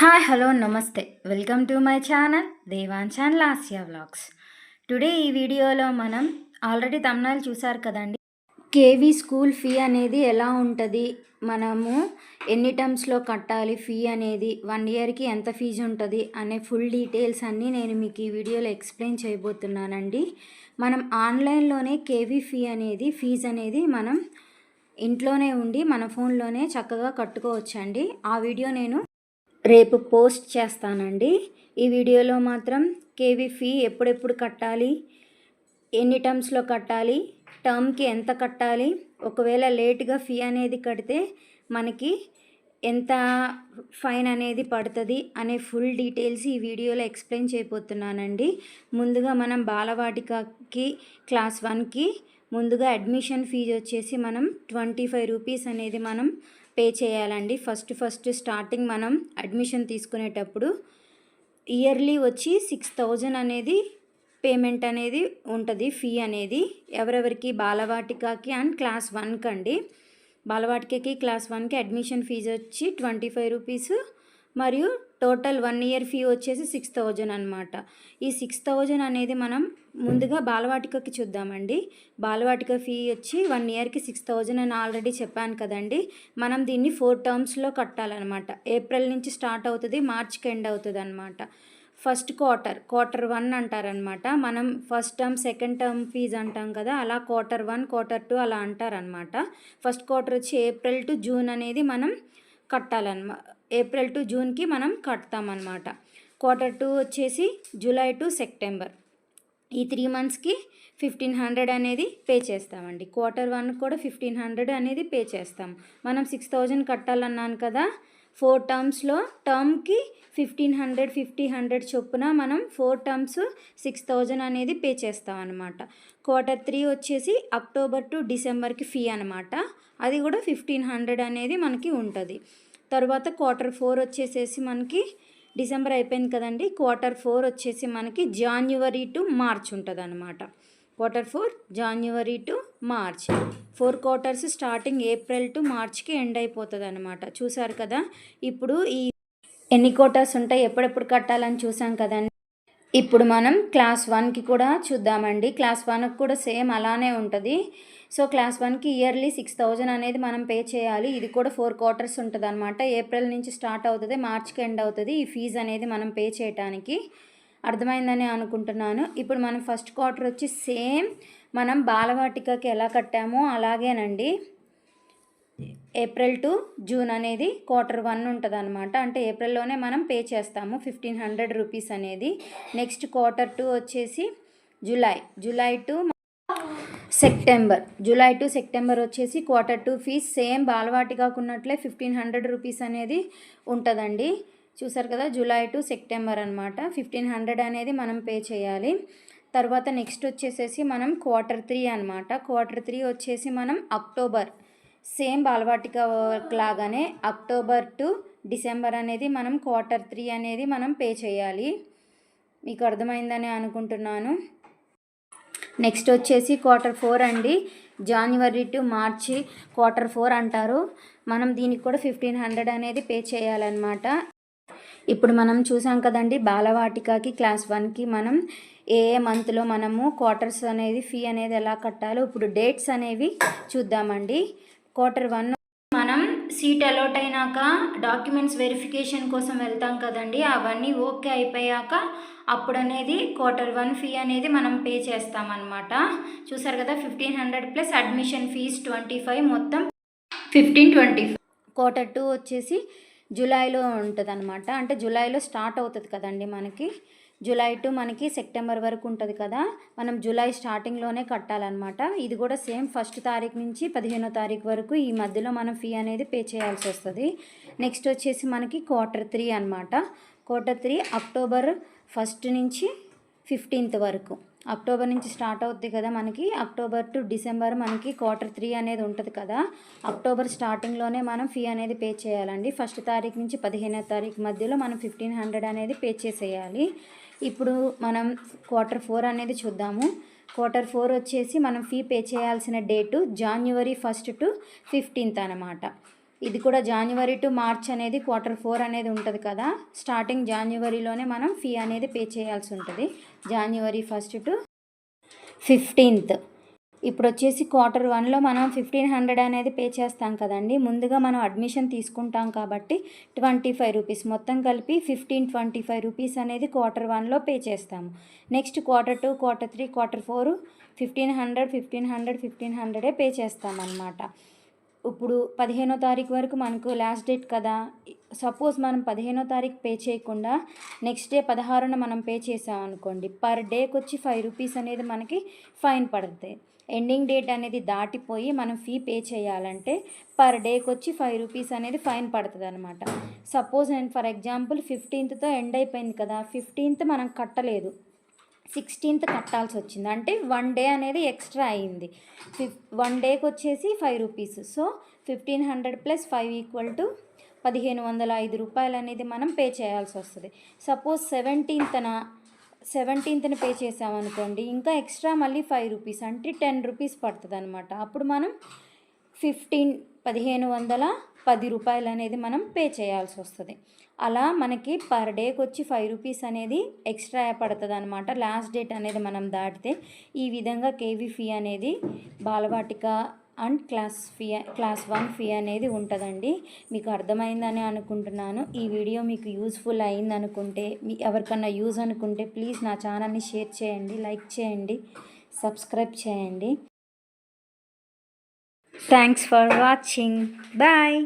Hi hello నమస్తే welcome to my channel దేవాంచాన్ Lasya vlogs today ఈ వీడియోలో మనం ఆల్రెడీ తమిళనాలు చూసారు కదండి. కేవీ స్కూల్ ఫీ అనేది ఎలా ఉంటుంది? మనము ఎన్ని టర్మ్స్లో కట్టాలి? ఫీ అనేది వన్ ఇయర్కి ఎంత ఫీజు ఉంటుంది? అనే ఫుల్ డీటెయిల్స్ అన్నీ నేను మీకు ఈ వీడియోలో ఎక్స్ప్లెయిన్ చేయబోతున్నానండి. మనం ఆన్లైన్లోనే కేవీ ఫీ అనేది ఫీజు అనేది మనం ఇంట్లోనే ఉండి మన ఫోన్లోనే చక్కగా కట్టుకోవచ్చండి. ఆ వీడియో నేను రేపు పోస్ట్ చేస్తానండి. ఈ వీడియోలో మాత్రం కేవీ ఫీ ఎప్పుడెప్పుడు కట్టాలి? ఎన్ని టర్మ్స్లో కట్టాలి? టర్మ్కి ఎంత కట్టాలి? ఒకవేళ లేట్గా ఫీ అనేది కడితే మనకి ఎంత ఫైన్ అనేది పడుతుంది అనే ఫుల్ డీటెయిల్స్ ఈ వీడియోలో ఎక్స్ప్లెయిన్ చేయబోతున్నానండి. ముందుగా మనం బాలవాటికకి క్లాస్ వన్కి ముందుగా అడ్మిషన్ ఫీజు వచ్చేసి మనం ట్వంటీ ఫైవ్ రూపీస్ అనేది మనం పే చేయాలండి. ఫస్ట్ ఫస్ట్ స్టార్టింగ్ మనం అడ్మిషన్ తీసుకునేటప్పుడు ఇయర్లీ వచ్చి సిక్స్ థౌజండ్ అనేది పేమెంట్ అనేది ఉంటుంది ఫీ అనేది. ఎవరెవరికి బాలవాటికకి అండ్ క్లాస్ వన్కి అండి బాలవాటికకి క్లాస్ వన్కి అడ్మిషన్ ఫీజు వచ్చి ట్వంటీ ఫైవ్ రూపీస్ మరియు టోటల్ వన్ ఇయర్ ఫీ వచ్చేసి సిక్స్ థౌజండ్ అనమాట ఈ సిక్స్ థౌజండ్ అనేది మనం ముందుగా బాలవాటికకి చూద్దామండి. బాలవాటిక ఫీ వచ్చి వన్ ఇయర్కి సిక్స్ థౌజండ్ అని ఆల్రెడీ చెప్పాను కదండి. మనం దీన్ని ఫోర్ టర్మ్స్లో కట్టాలన్నమాట. ఏప్రిల్ నుంచి స్టార్ట్ అవుతుంది మార్చ్కి ఎండ్ అవుతుంది అనమాట ఫస్ట్ క్వార్టర్ క్వార్టర్ వన్ అంటారనమాట మనం first term second term fees అంటాం కదా అలా క్వార్టర్ వన్ క్వార్టర్ టూ అలా అంటారనమాట ఫస్ట్ క్వార్టర్ వచ్చి ఏప్రిల్ టు జూన్ అనేది మనం కట్టాలన్నమాట ఏప్రిల్ టు జూన్కి మనం కడతామన్నమాట. క్వార్టర్ టూ వచ్చేసి జూలై టు సెప్టెంబర్. ఈ త్రీ మంత్స్కి ఫిఫ్టీన్ హండ్రెడ్ అనేది పే చేస్తామండి. క్వార్టర్ వన్ కూడా ఫిఫ్టీన్ హండ్రెడ్ అనేది పే చేస్తాం. మనం సిక్స్ థౌజండ్ కట్టాలన్నాను కదా ఫోర్ టర్మ్స్లో టర్మ్కి ఫిఫ్టీన్ హండ్రెడ్ ఫిఫ్టీ హండ్రెడ్ చొప్పున మనం ఫోర్ టర్మ్స్ సిక్స్ థౌజండ్ అనేది పే చేస్తాం అనమాట క్వార్టర్ త్రీ వచ్చేసి అక్టోబర్ టు డిసెంబర్కి ఫీ అనమాట అది కూడా ఫిఫ్టీన్ హండ్రెడ్ అనేది మనకి ఉంటుంది. తర్వాత క్వార్టర్ ఫోర్ వచ్చేసేసి మనకి డిసెంబర్ అయిపోయింది కదండి. క్వార్టర్ ఫోర్ వచ్చేసి మనకి జాన్యువరి టు మార్చ్ ఉంటుంది అనమాట quarter four January to March. Four quarters starting April to మార్చ్కి end అయిపోతుంది అనమాట చూసారు కదా? ఇప్పుడు ఈ ఎన్ని క్వార్టర్స్ ఉంటాయి ఎప్పుడెప్పుడు కట్టాలని చూసాం కదండి. ఇప్పుడు మనం క్లాస్ వన్కి కూడా చూద్దామండి. క్లాస్ వన్కి కూడా సేమ్ అలానే ఉంటుంది. సో క్లాస్ వన్కి ఇయర్లీ సిక్స్ థౌజండ్ అనేది మనం పే చేయాలి. ఇది కూడా ఫోర్ క్వార్టర్స్ ఉంటుంది అనమాట ఏప్రిల్ నుంచి స్టార్ట్ అవుతుంది మార్చ్కి ఎండ్ అవుతుంది ఈ ఫీజు అనేది మనం పే చేయడానికి అర్థమైందని అనుకుంటున్నాను. ఇప్పుడు మనం ఫస్ట్ క్వార్టర్ వచ్చి సేమ్ మనం బాలవాటికకి ఎలా కట్టామో అలాగేనండి. ఏప్రిల్ టు జూన్ అనేది క్వార్టర్ వన్ ఉంటుంది అనమాట అంటే ఏప్రిల్లోనే మనం పే చేస్తాము ఫిఫ్టీన్ హండ్రెడ్ రూపీస్ అనేది. నెక్స్ట్ క్వార్టర్ టూ వచ్చేసి July. July to September. July to September వచ్చేసి క్వార్టర్ టూ ఫీజ్ సేమ్ బాలవాటి కాకున్నట్లే ఫిఫ్టీన్ హండ్రెడ్ రూపీస్ అనేది ఉంటుందండి. చూసారు కదా జూలై టు సెప్టెంబర్ అనమాట ఫిఫ్టీన్ హండ్రెడ్ అనేది మనం పే చేయాలి. తర్వాత నెక్స్ట్ వచ్చేసేసి మనం క్వార్టర్ త్రీ అనమాట క్వార్టర్ త్రీ వచ్చేసి మనం అక్టోబర్. సేమ్ బాలవాటిక లాగానే అక్టోబర్ టు డిసెంబర్ అనేది మనం క్వార్టర్ త్రీ అనేది మనం పే చేయాలి. మీకు అర్థమైందని అనుకుంటున్నాను. నెక్స్ట్ వచ్చేసి క్వార్టర్ ఫోర్ అండి. జనవరి టు మార్చి క్వార్టర్ ఫోర్ అంటారు. మనం దీనికి కూడా ఫిఫ్టీన్ హండ్రెడ్ అనేది పే చేయాలన్నమాట. ఇప్పుడు మనం చూసాం కదండి బాలవాటికకి క్లాస్ వన్కి మనం ఏ ఏ మంత్లో మనము క్వార్టర్స్ అనేది ఫీ అనేది ఎలా కట్టాలో ఇప్పుడు డేట్స్ అనేవి చూద్దామండి. Quarter one. మనం సీట్ అలాట్ అయినాక డాక్యుమెంట్స్ వెరిఫికేషన్ కోసం వెళ్తాం కదండి అవన్నీ ఓకే అయిపోయాక అప్పుడు అనేది క్వార్టర్ వన్ ఫీ అనేది మనం పే చేస్తామన్నమాట. చూసారు కదా fifteen hundred plus admission fees twenty five మొత్తం fifteen twenty five. Quarter two వచ్చేసి జూలైలో ఉంటుంది అంటే జూలైలో స్టార్ట్ అవుతుంది కదండి మనకి. జూలై టు మనకి సెప్టెంబర్ వరకు ఉంటుంది కదా. మనం జూలై స్టార్టింగ్లోనే కట్టాలన్నమాట. ఇది కూడా సేమ్ ఫస్ట్ తారీఖు నుంచి పదిహేనో తారీఖు వరకు ఈ మధ్యలో మనం ఫీ అనేది పే చేయాల్సి వస్తుంది. నెక్స్ట్ వచ్చేసి మనకి క్వార్టర్ త్రీ అనమాట క్వార్టర్ త్రీ అక్టోబర్ ఫస్ట్ నుంచి ఫిఫ్టీన్త్ వరకు. అక్టోబర్ నుంచి స్టార్ట్ అవుతుంది కదా మనకి. అక్టోబర్ టు డిసెంబర్ మనకి క్వార్టర్ త్రీ అనేది ఉంటుంది కదా. అక్టోబర్ స్టార్టింగ్లోనే మనం ఫీ అనేది పే చేయాలండి. ఫస్ట్ తారీఖు నుంచి పదిహేనో తారీఖు మధ్యలో మనం ఫిఫ్టీన్ హండ్రెడ్ అనేది పే చేసేయాలి. ఇప్పుడు మనం క్వార్టర్ ఫోర్ అనేది చూద్దాము. క్వార్టర్ ఫోర్ వచ్చేసి మనం ఫీ పే చేయాల్సిన date January first to fifteenth అనమాట ఇది కూడా జనవరి టు మార్చ్ అనేది క్వార్టర్ ఫోర్ అనేది ఉంటుంది కదా. స్టార్టింగ్ జనవరిలోనే మనం ఫీ అనేది పే చేయాల్సి ఉంటుంది. జనవరి ఫస్ట్ టు ఫిఫ్టీన్త్ ఇప్పుడు వచ్చేసి క్వార్టర్ వన్లో మనం ఫిఫ్టీన్ హండ్రెడ్ అనేది పే చేస్తాం కదండి. ముందుగా మనం అడ్మిషన్ తీసుకుంటాం కాబట్టి ట్వంటీ ఫైవ్ రూపీస్ మొత్తం కలిపి ఫిఫ్టీన్ ట్వంటీ ఫైవ్ రూపీస్ అనేది క్వార్టర్ వన్లో పే చేస్తాము. Next quarter two quarter three quarter four fifteen hundred fifteen hundred fifteen హండ్రెడే పే చేస్తామన్నమాట. ఇప్పుడు పదిహేనో తారీఖు వరకు మనకు లాస్ట్ డేట్ కదా. సపోజ్ మనం పదిహేనో తారీఖు పే చేయకుండా నెక్స్ట్ డే పదహారున మనం పే చేసామనుకోండి పర్ డేకి వచ్చి ఫైవ్ రూపీస్ అనేది మనకి ఫైన్ పడుతుంది ఎండింగ్ డేట్ అనేది దాటిపోయి మనం ఫీ పే చేయాలంటే పర్ డేకి వచ్చి ఫైవ్ రూపీస్ అనేది ఫైన్ పడుతుంది అనమాట సపోజ్ నేను ఫర్ ఎగ్జాంపుల్ ఫిఫ్టీన్త్తో ఎండ్ అయిపోయింది కదా ఫిఫ్టీన్త్ మనం కట్టలేదు. సిక్స్టీన్త్ కట్టాల్సి వచ్చింది అంటే వన్ డే అనేది ఎక్స్ట్రా అయింది. ఫిఫ్ వన్ డేకి వచ్చేసి five rupees. So fifteen hundred plus five equal to పదిహేను వందల ఐదు రూపాయలు అనేది మనం పే చేయాల్సి వస్తుంది సపోజ్ సెవెంటీన్త్న సెవెంటీన్త్ని పే చేసామనుకోండి ఇంకా ఎక్స్ట్రా మళ్ళీ ఫైవ్ రూపీస్ అంటే టెన్ రూపీస్ పడుతుంది అనమాట అప్పుడు మనం ఫిఫ్టీన్ పదిహేను వందల పది రూపాయలు అనేది మనం పే చేయాల్సి వస్తుంది. అలా మనకి పర్ డేకి వచ్చి ఫైవ్ రూపీస్ అనేది ఎక్స్ట్రా పడుతుంది అనమాట లాస్ట్ డేట్ అనేది మనం దాటితే ఈ విధంగా కేవీ ఫీ అనేది Balvatika and class fee class one fee అనేది ఉంటుందండి. మీకు అర్థమైందని అనుకుంటున్నాను. ఈ వీడియో మీకు యూస్ఫుల్ అయింది అనుకుంటే మీ ఎవరికన్నా యూజ్ అనుకుంటే ప్లీజ్ నా ఛానల్ని షేర్ చేయండి లైక్ చేయండి సబ్స్క్రైబ్ చేయండి. Thanks for watching. బాయ్.